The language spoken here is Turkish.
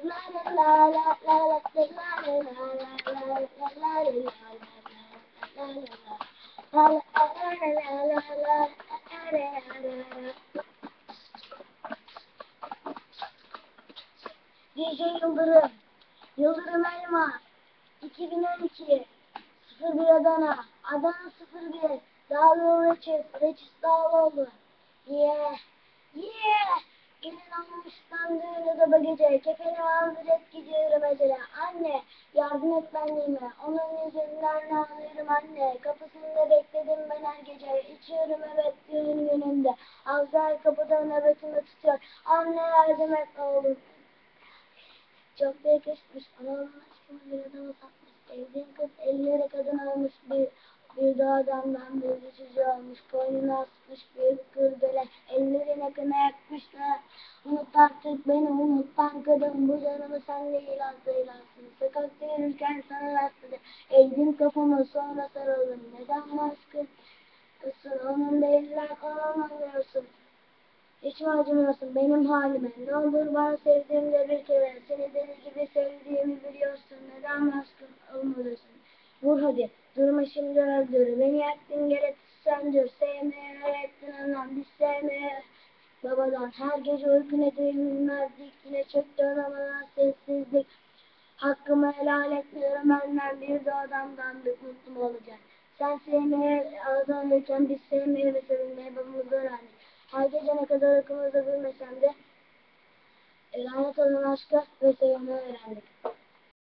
DJ Yıldırım, Yıldırım Elma, 2012, 01 Adana, Adana 01, Dağlıoğlu Reçiz, Reçiz Dağlıoğlu, yeah, yeah, gelin almıştan düğüne de bu gece, kefeni aldırıp gidiyorum acele, anne, yardım et benliğime, onun yüzünden ağlıyorum anne, kapısında bekledim ben her gece, içiyorum evet düğün gününde, Avzar kapıda nöbetimi tutuyor, anne yardım et ne olur, çok da yakışmış. Anamın aşkına bir adama satmış. Sevdiğim kız elleri kadın olmuş. Bir, bir de adamdan bir düşücü olmuş. Koynuna asmış büyük gürdele. Ellerine kına yakmışlar. Unut artık beni unut kadın. Bu canımı sen değil hasta ilansın. Sokakta yürürken sana rastladı. Eğdim kafamı sonra sarıldım. Neden? Kızsın onun değiller anlamıyorsun. Hiç mi acımıyorsun benim halime? Ne olur bana sevdiğimde bir kere. Seni deli gibi sevdiğimi biliyorsun. Neden aşkım olmalısın? Vur hadi. Durma şimdi öldür. Beni yaktın gerek söndür. Sevmeye öğrettin anam. Biz sevmeye babadan. Her gece uyku nedenini verdik. Yine çöktü anamadan sessizlik. Hakkımı helal etmiyorum benden bir de adamdan bir mutlu mu olacak? Sen sevmeye azalırken biz sevmeye ve sevilmeye babamızı öğrendik. Her gece ne kadar uykumuzda bilmesem de lanet olan aşka ve sevmeyi öğrendik.